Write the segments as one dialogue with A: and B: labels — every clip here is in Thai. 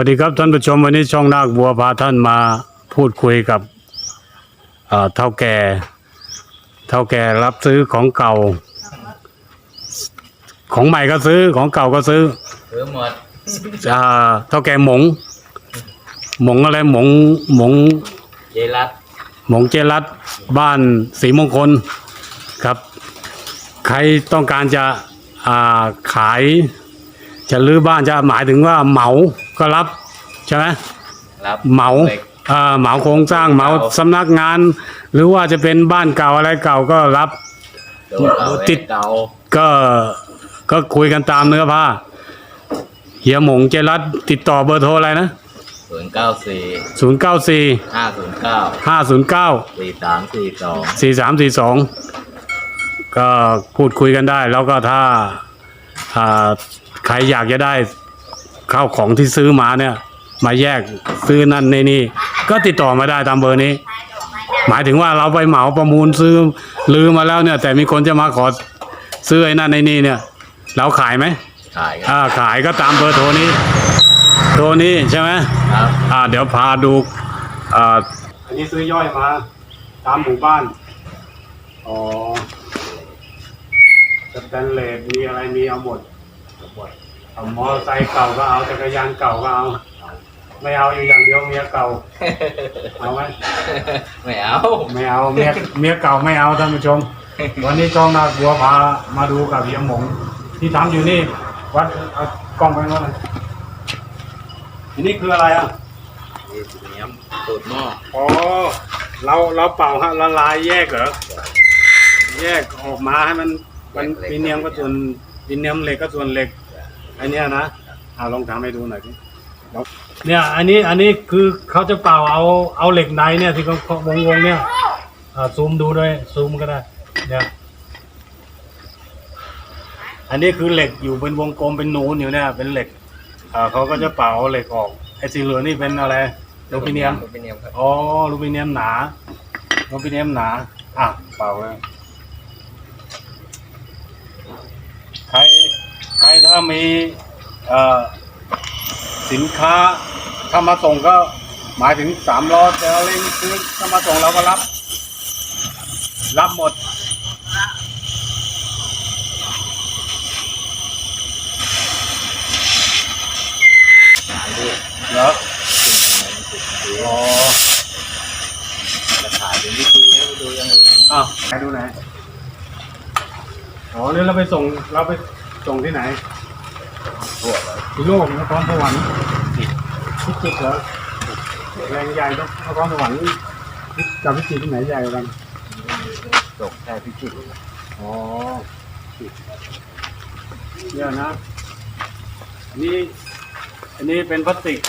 A: วัสดีครับท่านผู้ชมวันนี้ช่องนาคบัวพาท่านมาพูดคุยกับเอ่อเท่าแก่เท่าแก่รับซื้อของเก่า ของใหม่ก็ซื้อของเก่าก็ซื้อ
B: ซื้อหมด
A: อ่าเท่าแก่หมง หมงอะไรหมงหมง
B: เจรัต
A: หมงเจรัตบ้านศรีมงคลครับ ใครต้องการจะอ่าขาย จะรื้อบ้านจะหมายถึงว่าเหมา ก็รับใช่ไหม
B: รับ
A: เหมา
B: ล็ก
A: เอ่อเหมาโครงสร้างเหมา
B: เหมา
A: สำนักงาน หรือว่าจะเป็นบ้านเก่าอะไรเก่าก็รับ
B: โดนเก่า
A: ติด
B: เก่า
A: ก็ก็คุยกันตามเนื้อผ้าเฮียหมงเจรัตติดต่อเบอร์โทรอะไรนะ
B: ศูนย์เก้าสี่
A: ศูนย์เก้าสี่
B: ห้าศูนย์เก้า
A: ห้าศูนย์เก้า
B: สี่สามสี่สอง
A: สี่สามสี่สองก็พูดคุยกันได้ แล้วก็ถ้าอ่าใครอยากจะได้ ข้าวของที่ซื้อมาเนี่ย มาแยกซื้อนั่นในนี่ ก็ติดต่อมาได้ตามเบอร์นี้ หมายถึงว่าเราไปเหมาประมูลซื้อลือมาแล้วเนี่ย แต่มีคนจะมาขอซื้อไอ้นั่นในนี่เนี่ย เราขายไหม
B: ขายครับ
A: อ่าขายก็ตามเบอร์โทรนี้ โทรนี้ใช่ไหม
B: ครับ
A: อ่า เดี๋ยวพาดูอ่าอันนี้ซื้อย่อยมา ตามหมู่บ้านอ๋อสแตนเลสมีอะไรมีเอาหมด เอามอเตอร์ไซค์เก่าก็เอาจักรยานเก่าก็เอา ไม่เอาอยู่อย่างเดียวเมียเก่า เอาไหม
B: ไม่เอา
A: ไม่เอาเมียเมียเก่าไม่เอาท่านผู้ชม วันนี้จองนาบัวพามาดูกับเฮียหมงที่ทำอยู่นี่วัดเอากล้องไปโน่นเลยอันนี้คืออะไรอะ
B: นี่สีเนี้ยมตูดหม้อ
A: อ๋อเราเราเป่าฮะละลายแยกเหรอแยกออกมาให้มันมันมีเนียมก็ส่วนมีเนียมเหล็กก็ส่วนเหล็ก อันเนี้ยนะอ่าลองทำให้ดูหน่อยสิเนี่ยอันนี้อันนี้คือเขาจะเป่าเอาเอาเหล็กในเนี่ยที่เขาวงวงๆเนี่ยอ่าซูมดูด้วยซูมก็ได้เนี่ยอันนี้คือเหล็กอยู่เป็นวงกลมเป็นนูนอยู่เนี่ยเป็นเหล็กอ่าเขาก็จะเป่าเอาเหล็กออกไอ้สีเหลืองนี่เป็นอะไรอลูมิเนียม
B: อลูมิเนียมครับ
A: อ๋ออลูมิเนียมหนาอลูมิเนียมหนาอะเป่าเลยใคร ใครถ้ามีเอ่อสินค้าถ้ามาส่งก็หมายถึงสามล้อเจอเล่งซื้อถ้ามาส่งเราก็รับ รับหมด
B: ขายด้วย
A: เหรอ
B: ขึ้นมา
A: อ๋อ
B: จะขายเป็นวิธีให้ดูอยังอื่น
A: อ้าวไหนดูไหนอ๋อเนี่ยเราไปส่งเราไปส่งที่ไหน
B: ทั่วเลย
A: พิโลกนครสวรรค์พิจิตรเหรอแรงใหญ่ต้องนครสวรรค์กับพิจิตรที่ไหนใหญ่กว่ากัน
B: ตกแค่พิจิตร
A: อ๋อเนี่ยนะอันนี้อันนี้เป็นพลาสติก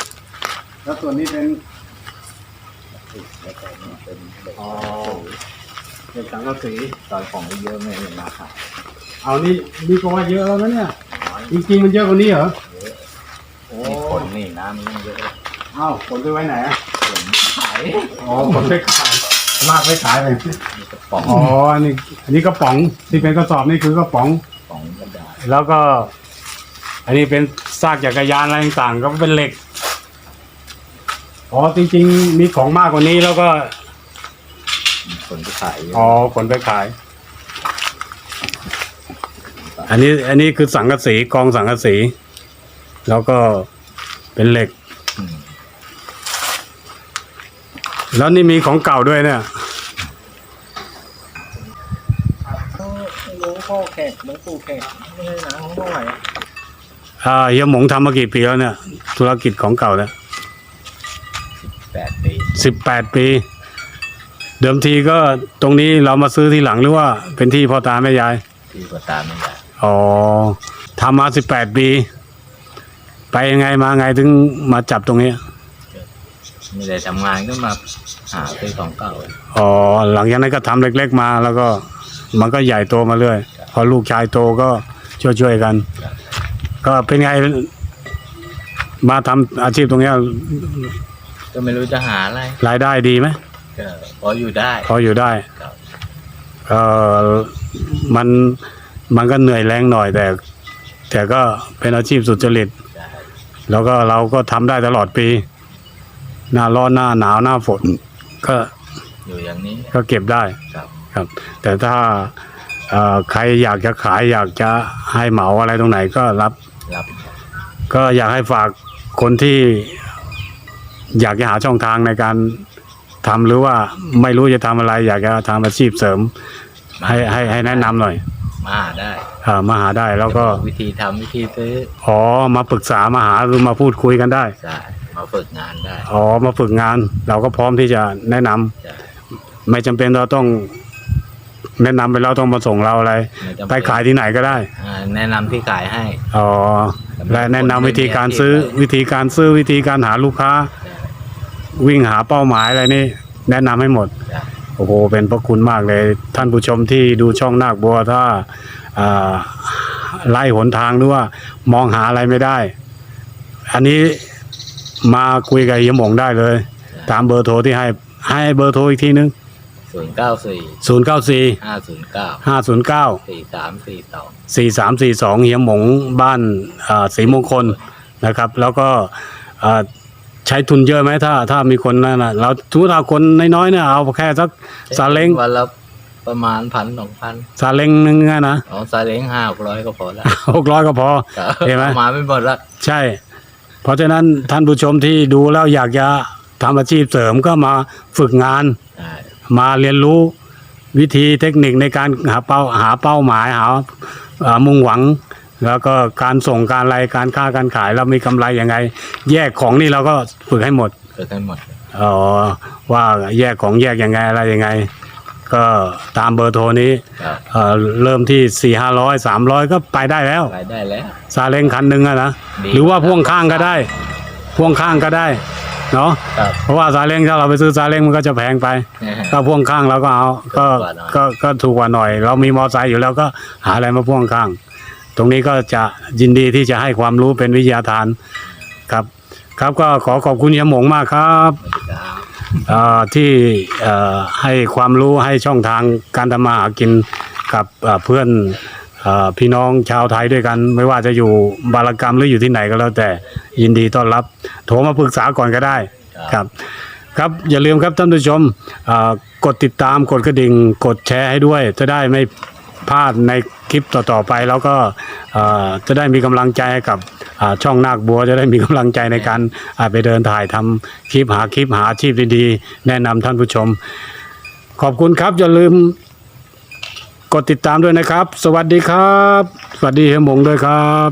A: แล้วส่วนนี้เป็น
B: แล้วก็นี่เป็นเหล็ก
A: อ๋อเป็นสังกะสี
B: ตอนของเยอะไม่เห็นราคา
A: เอานี่นี่ก็ว่าเยอะแล้วนะเนี่ย จริงๆมันเยอะกว่านี้เหรอโอ้
B: นี่คนนี่น้ำมันยังเยอะ
A: เอ้าขนไปไว้ไหนอะ
B: ผมขาย
A: อ๋อขนไปขายลากไปขายไป
B: มีกระป๋อง
A: อ๋ออันนี้อันนี้กระป๋องที่เป็นกระสอบนี่คือกระป๋อง
B: ป๋องกระดาษ
A: แล้วก็ อันนี้เป็นซากจักรยานอะไรต่างๆ ก็เป็นเหล็ก อ๋อจริง ๆ มีของมากกว่านี้แล้วก็
B: มีคนที่ขายเยอะ
A: อ๋อขนไปขาย อันนี้อันนี้คือสังกะสีกองสังกะสี แล้วก็เป็นเหล็ก
B: ม
A: แล้วนี่มีของเก่าด้วยเนี่ย
B: หลวงพ่อแขกหลวงปู่แขกไม่ใช่นะของเท่าไหร่
A: อ่าเฮียหมงทำมากี่ปีแล้วเนี่ย ธุรกิจของเก่าเนี่ย
B: แปดปี
A: สิบแปดปี เดิมทีก็ตรงนี้เรามาซื้อทีหลังหรือว่าเป็นที่พ่อตาแม่ยาย
B: ที่ก็ตามไม่ได้
A: อ๋อทำมาสิบแปดปี ไปยังไงมาไงถึงมาจับตรงนี้
B: ไม่ได้ทำงานก็มาหาซื้อของเก่า
A: อ๋อหลังจากนั้นก็ทำเล็ก ๆมา แล้วก็มันก็ใหญ่โตมาเรื่อยพอลูกชายโตก็ช่วยๆกัน ก็เป็นไง มาทำอาชีพตรงเนี้ย
B: ก็ไม่รู้จะหาอะไร
A: รายได้ดีไหม
B: ก็พออยู่ได้
A: พออยู่ได้
B: ครับ
A: เออมัน มันก็เหนื่อยแรงหน่อยแต่ แต่ก็เป็นอาชีพสุจริต
B: ได้
A: แล้วก็เราก็ทำได้ตลอดปี หน้าร้อนหน้าหนาวหน้าฝนก็
C: อยู่อย่างนี้
A: ก็เก็บได้
C: ครับ
A: ครับ แต่ถ้าเอ่อใครอยากจะขายอยากจะให้เหมาอะไรตรงไหนก็รับ
C: รับ
A: ก็อยากให้ฝากคนที่อยากจะหาช่องทางในการทำหรือว่าไม่รู้จะทำอะไร อยากจะทำอาชีพเสริม ให้ให้ให้แนะนำหน่อย
C: มาหาได้
A: อ่ามาหาได้แล้วก็
C: จะบอกวิธีทำวิธีซื้อ
A: อ๋อ มาปรึกษามาหาหรือมาพูดคุยกันได้
C: ใช่มาฝึกงานได้
A: อ๋อ มาฝึกงาน เราก็พร้อมที่จะแนะนำ
C: ใช่
A: ไม่จำเป็นเราต้อง แนะนำไปเราต้องมาส่งเราอะไร
C: ม่จำ
A: ไป
C: เป็น
A: ขายที่ไหนก็ได้
C: อ่าแนะนำที่ขายให้
A: อ๋อ และแนะนำวิธีการซื้อ วิธีการซื้อวิธีการหาลูกค้า วิ่งหาเป้าหมายอะไรนี่ แนะนำให้หมด
C: ใช่
A: โอ้โหเป็นพระคุณมากเลย ท่านผู้ชมที่ดูช่องนาคบัวถ้าอ่าไล่หนทางหรือว่ามองหาอะไรไม่ได้ อันนี้มาคุยกับเฮียหมงได้เลย ตามเบอร์โทรที่ให้ให้เบอร์โทรอีกทีนึง
C: ศูนย์เก้าสี่
A: 0 9 4
C: ห้าศูนย์เก้า
A: 5 0 9
C: สี่สามสี่สอง
A: 4 3 4 2เฮียหมงบ้านอ่าศรีมงคลนะครับ แล้วก็อ่า ใช้ทุนเยอะไหมถ้า ถ้ามีคนนั่นนะเราทุกถ้าคนน้อยๆเนี่ยเอาแค่สักซาเล้ง
C: วันละประมาณพันสองพัน
A: ซาเล้งนึงอะนะ
C: เอาซาเล้งห้าหกร้อยก็พอแล้ว
A: หกร้อยก็พอ
C: ครับ
A: เห็นไหม
C: อามาไม่หมดละ
A: ใช่ เพราะฉะนั้นท่านผู้ชมที่ดูแล้วอยากจะทำอาชีพเสริมก็มาฝึกงาน
C: ใช่
A: มาเรียนรู้วิธีเทคนิคในการหาเป้าหาเป้าหมายหาอ่ามุ่งหวัง แล้วก็การส่งการอะไรการค้าการขายเรามีกำไรยังไง แยกของนี่เราก็ฝึกให้หมด
C: ฝึกให้หมด
A: อ๋อว่าแยกของแยกยังไงอะไรยังไง ก็ตามเบอร์โทรนี้
C: ครับ
A: เอ่อเริ่มที่สี่ห้าร้อยสามร้อยก็ไปได้แล้ว
C: รายได้แล้ว
A: ซาเล้งคันหนึ่งอะนะ
C: ดี
A: หรือว่าพ่วงข้างก็ได้ พ่วงข้างก็ได้เนาะ
C: ครับ
A: เพราะว่าซาเล้งถ้าเราไปซื้อซาเล้งมันก็จะแพงไป ก็พ่วงข้างเราก็เอาก็
C: ถูกกว่าหน่อย
A: ก็ก็ถูกกว่าหน่อย เรามีมอไซค์อยู่แล้วก็หาอะไรมาพ่วงข้าง ตรงนี้ก็จะยินดีที่จะให้ความรู้เป็นวิทยาทานครับ ครับก็ขอขอบคุณยายหมงมากครับ
C: ครับ
A: เอ่อที่เอ่อให้ความรู้ให้ช่องทางการทำมาหากินกับเอ่อเพื่อนเอ่อพี่น้องชาวไทยด้วยกัน ไม่ว่าจะอยู่บารกรรมหรืออยู่ที่ไหนก็แล้วแต่ยินดีต้อนรับ โทรมาปรึกษาก่อนก็ได้ครับ ครับอย่าลืมครับท่านผู้ชมเอ่อกดติดตามกดกระดิ่งกดแชร์ให้ด้วย จะได้ไม่ พลาดในคลิปต่อๆไปแล้วก็จะได้มีกำลังใจกับช่องนาคบัวจะได้มีกำลังใจในการไปเดินถ่ายทำคลิปหาคลิปหาอาชีพดีๆ แนะนำท่านผู้ชม ขอบคุณครับอย่าลืมกดติดตามด้วยนะครับ สวัสดีครับ สวัสดีเฮมงด้วยครับ